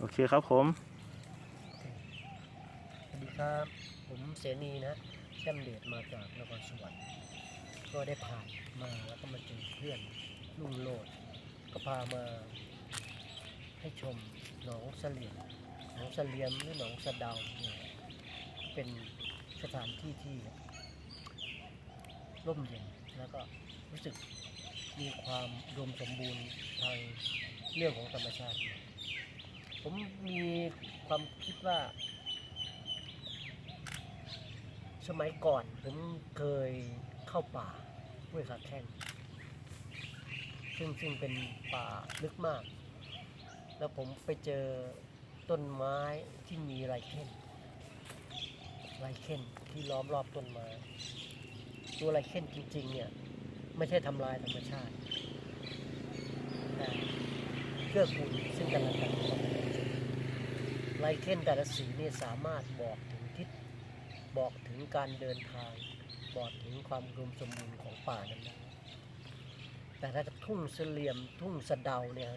โอเคครับผม สวัสดีครับ ผมเสนีนะแช่มเดชมาจากนครสวรรค์ก็ได้ผ่านมาแล้วก็มาเจอเพื่อนลุงโลด ก็พามาให้ชมหนองเสลียมหนองเสลียมหรือหนองสะเดาเนี่ยเป็นสถานที่ที่ร่มเย็นแล้วก็รู้สึกมีความรวมสมบูรณ์ทางเรื่องของธรรมชาติ ผมมีความคิดว่า สมัยก่อนผมเคยเข้าป่าห้วยขาแข้งซึ่งซึ่งเป็นป่าลึกมาก แล้วผมไปเจอต้นไม้ที่มีไรเคนไรเคนที่ล้อมรอบต้นไม้ ตัวไรเคนจริง ๆ เนี่ย ไม่ใช่ทำลายธรรมชาติแต่เกื้อกูลซึ่งกันและกัน ไรเคนแต่ละสีนี่สามารถบอกถึงทิศบอกถึงการเดินทาง บอกถึงความรวมสมบูรณ์ของป่านั้นได้แต่ถ้าทุ่งเสลี่ยมทุ่งสะเดาเนี่ย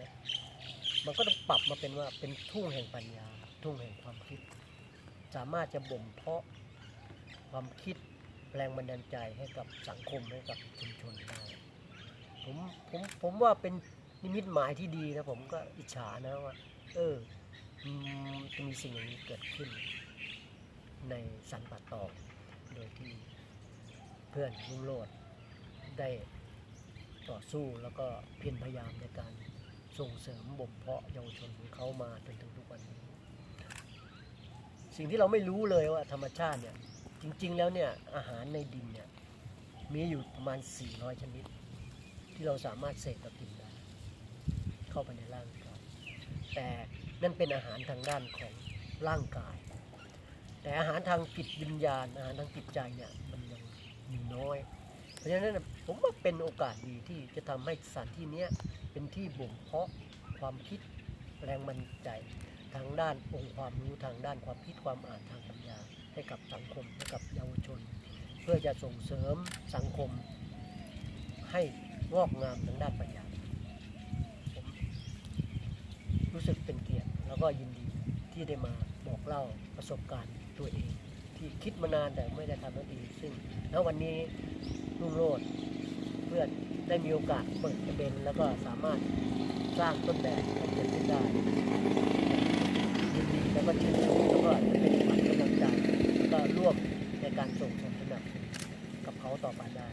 มันก็ต้องปรับมาเป็นว่าเป็นทุ่งแห่งปัญญา ทุ่งแห่งความคิด สามารถจะบ่มเพาะความคิดแรงบันดาลใจให้กับสังคมให้กับชุมชนได้ผมผมผมว่าเป็นนิมิตหมายที่ดีนะผมก็อิจฉานะว่า เออ จะมีสิ่งอย่างนี้เกิดขึ้น ในสันป่าตอง โดยที่เพื่อนลุงโลดได้ต่อสู้แล้วก็เพียรพยายามในการส่งเสริมบ่มเพาะเยาวชนของเขามาจนถึงทุกวันนี้ สิ่งที่เราไม่รู้เลยว่าธรรมชาติเนี่ยจริง ๆ แล้วเนี่ยอาหารในดินเนี่ยมีอยู่ประมาณ 400 ชนิด ที่เราสามารถเสกกับกินได้เข้าไปในร่างกายแต่ นั่นเป็นอาหารทางด้านของร่างกาย แต่อาหารทางจิตวิญญาณอาหารทางจิตใจเนี่ยมันยังมีน้อย เพราะฉะนั้นผมว่าเป็นโอกาสดีที่จะทำให้สถานที่นี้เป็นที่บ่มเพาะความคิดแรงบันใจทางด้านองค์ความรู้ทางด้านความคิดความอ่านทางปัญญา ให้กับสังคมให้กับเยาวชน เพื่อจะส่งเสริมสังคม ให้งอกงามทางด้านปัญญาผมรู้สึกเป็น ก็ยินดีที่ได้มาบอกเล่าประสบการณ์ตัวเอง ที่คิดมานานแต่ไม่ได้ทำนาทีซึ่งณวันนี้ลุงโรดเพื่อนได้มีโอกาสเปิดประเด็น แล้วก็สามารถสร้างต้นแบบให้เกิดขึ้นได้ยินดีแล้วก็ชื่นชมแล้วก็จะเป็นขวัญกำลังใจแล้วก็ร่วมในการส่งเสริมสนับสนุนกับเขาต่อไปได้